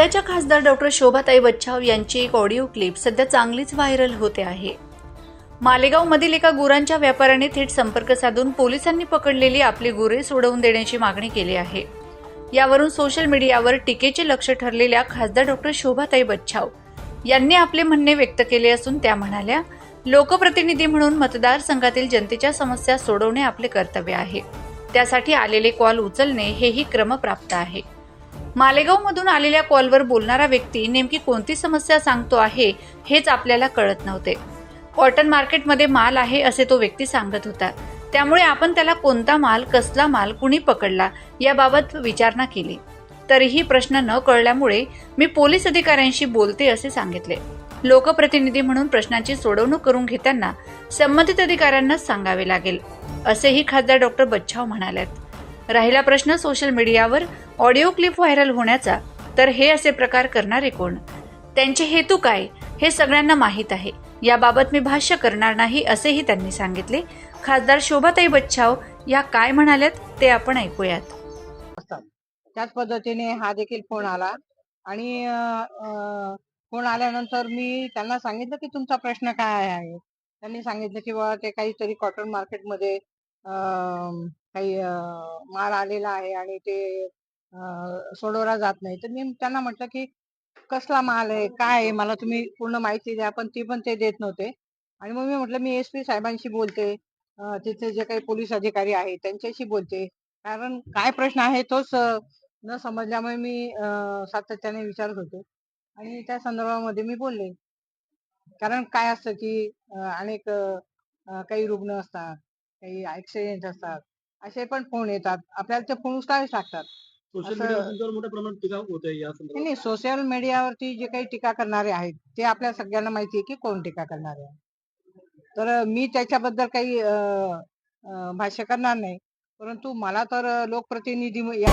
धुळ्याच्या खासदार डॉक्टर शोभाताई वच्छाव यांची एक ऑडिओ क्लिप सध्या चांगलीच व्हायरल होते आहे. मालेगावमधील एका गुरांच्या व्यापाऱ्याने थेट संपर्क साधून पोलिसांनी पकडलेली आपली गुरे सोडवून देण्याची मागणी केली आहे. यावरून सोशल मीडियावर टीकेचे लक्ष ठरलेल्या खासदार डॉक्टर शोभाताई बच्छाव यांनी आपले म्हणणे व्यक्त केले असून त्या म्हणाल्या लोकप्रतिनिधी म्हणून मतदारसंघातील जनतेच्या समस्या सोडवणे आपले कर्तव्य आहे. त्यासाठी आलेले कॉल उचलणे हेही क्रमप्राप्त आहे. मालेगावमधून आलेल्या कॉलवर बोलणारा व्यक्ती नेमकी कोणती समस्या सांगतो आहे हेच आपल्याला कळत नव्हते. कॉटन मार्केटमध्ये माल आहे असे तो व्यक्ती सांगत होता. त्यामुळे आपण त्याला कोणता माल कसला माल कुणी पकडला याबाबत विचारणा केली. तरीही प्रश्न न कळल्यामुळे मी पोलीस अधिकाऱ्यांशी बोलते असे सांगितले. लोकप्रतिनिधी म्हणून प्रश्नाची सोडवणूक करून घेताना संबंधित अधिकाऱ्यांनाच सांगावे लागेल असेही खासदार डॉक्टर बच्छाव म्हणाल्यात राहिला प्रश्न सोशल मीडियावर ऑडिओ क्लिप व्हायरल होण्याचा तर हे असे प्रकार करणारे कोण? त्यांचे हेतू काय? हे सगळ्यांना माहीत आहे. याबाबत मी भाष्य करणार नाही असेही त्यांनी सांगितले. खासदार शोभाताई बच्छाव या काय म्हणाल्यात ते आपण ऐकूयात. त्याच पद्धतीने हा देखील फोन आला. आणि फोन आल्यानंतर मी त्यांना सांगितलं की तुमचा प्रश्न काय आहे? त्यांनी सांगितलं की बाबा ते काहीतरी कॉटन मार्केटमध्ये काही माल आलेला आहे आणि ते सोडवला जात नाही. तर मी त्यांना म्हटलं की कसला माल आहे? काय आहे? मला तुम्ही पूर्ण माहिती द्या. पण ती पण ते देत नव्हते. आणि मग मी म्हटलं मी एस पी साहेबांशी बोलते. तिथे जे काही पोलीस अधिकारी आहेत त्यांच्याशी बोलते. कारण काय प्रश्न आहे तोच न समजल्यामुळे मी सातत्याने विचारत होते. आणि त्या संदर्भामध्ये मी बोलले. कारण काय असतं की अनेक काही रुग्ण असतात. काही ऍक्सिडेंट असतात असे पण फोन येतात. आपल्याला ते फोन उचलावेच लागतात. सोशल असं- मीडियावर तुमच्यावर मोठ्या प्रमाणात टीका होत आहे या नाही, संदर्भात नाही सोशल मीडियावरती जे काही टीका करणारे आहेत ते आपल्या सगळ्यांना माहिती आहे की कोण टीका करणारे आहे. तर मी त्याच्याबद्दल काही अ, अ, भाष्य करणार नाही. परंतु मला तर लोकप्रतिनिधी या